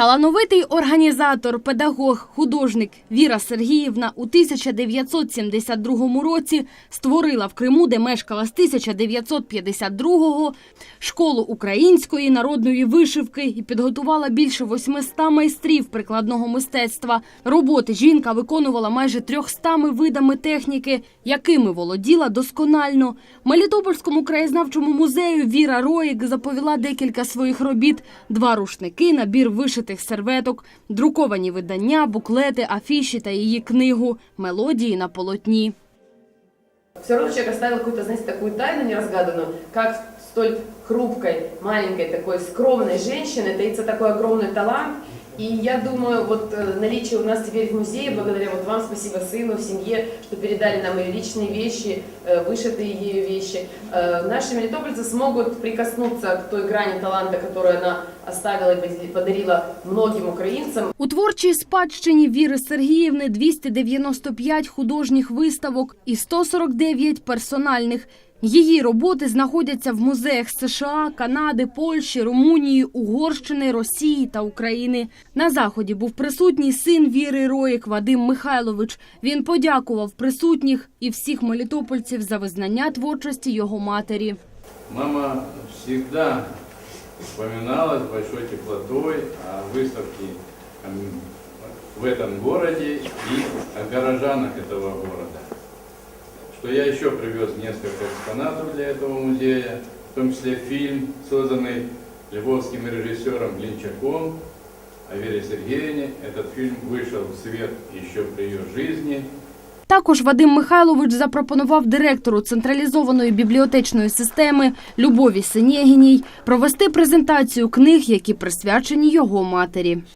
Талановитий організатор, педагог, художник Віра Сергіївна у 1972 році створила в Криму, де мешкала з 1952-го, школу української народної вишивки і підготувала більше 800 майстрів прикладного мистецтва. Роботи жінка виконувала майже 300 видами техніки, якими володіла досконально. Мелітопольському краєзнавчому музею Віра Роїк заповіла декілька своїх робіт: два рушники, набір вишитих серветок, друковані видання, буклети, афіші та її книгу Мелодії на полотні. Все равно человек оставил какую-то, знаете, такую тайну неразгаданную, как столь хрупкой, маленькой, такой скромной женщины таится такой огромный талант. И я думаю, вот э, наличие у нас теперь в музее, благодаря вот вам, спасибо сыну, семье, что передали нам ее личные вещи, э, вышитые ею вещи, э, наши мелитопольцы смогут прикоснуться к той грани таланта, которую она оставила и подарила многим украинцам. У творчій спадщині Віри Сергіївни 295 художніх виставок і 149 персональних. Її роботи знаходяться в музеях США, Канади, Польщі, Румунії, Угорщини, Росії та України. На заході був присутній син Віри Роїк Вадим Михайлович. Він подякував присутніх і всіх мелітопольців за визнання творчості його матері. Мама всегда вспоминала с большой теплотой о выставке м, в этом городе и о горожанах этого города. Что я еще привез несколько экспонатов для этого музея, в том числе фильм, созданный львовским режиссером Глинчаком о Вере Сергеевне. Этот фильм вышел в свет еще при ее жизни. Також Вадим Михайлович запропонував директору централізованої бібліотечної системи Любові Синєгіній провести презентацію книг, які присвячені його матері.